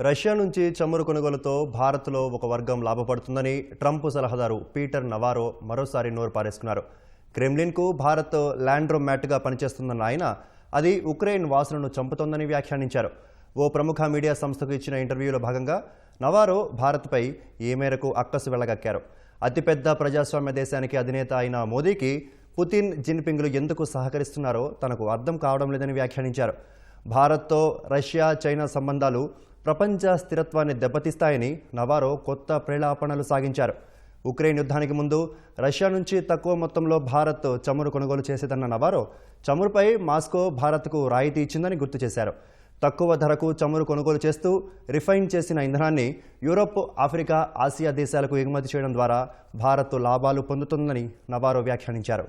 Russia నుంచి చమురు కొనుగోలుతో భారత్లో ఒక వర్గం లాభపడుతుందని ట్రంప్ సలహాదారు పీటర్ నవారో మరోసారి నోరు పారేసుకున్నారు. క్రెమ్లిన్కు భారత్ ల్యాండ్రోమ్యాట్గా పనిచేస్తుందన్న ఆయన అది ఉక్రెయిన్ వాసులను చంపుతోందని వ్యాఖ్యానించారు. ఓ ప్రముఖ మీడియా సంస్థకు ఇచ్చిన ఇంటర్వ్యూలో భాగంగా నవారో భారత్పై ఏ మేరకు అక్కసు వెళ్ళగక్కారు. అతిపెద్ద ప్రజాస్వామ్య దేశానికి అధినేత అయిన మోదీకి పుతిన్ జిన్పింగ్లు ఎందుకు సహకరిస్తున్నారో తనకు అర్థం కావడం లేదని వ్యాఖ్యానించారు. భారత్తో రష్యా చైనా సంబంధాలు ప్రపంచ స్థిరత్వాన్ని దెబ్బతీస్తాయని నవారో కొత్త ప్రేలాపణలు సాగించారు. ఉక్రెయిన్ యుద్ధానికి ముందు రష్యా నుంచి తక్కువ మొత్తంలో భారత్ చమురు కొనుగోలు చేసేదన్న నవారో చమురుపై మాస్కో భారత్కు రాయితీ ఇచ్చిందని గుర్తు చేశారు. తక్కువ ధరకు చమురు కొనుగోలు చేస్తూ రిఫైన్ చేసిన ఇంధనాన్ని యూరోప్ ఆఫ్రికా ఆసియా దేశాలకు ఎగుమతి చేయడం ద్వారా భారత్ లాభాలు పొందుతుందని నవారో వ్యాఖ్యానించారు.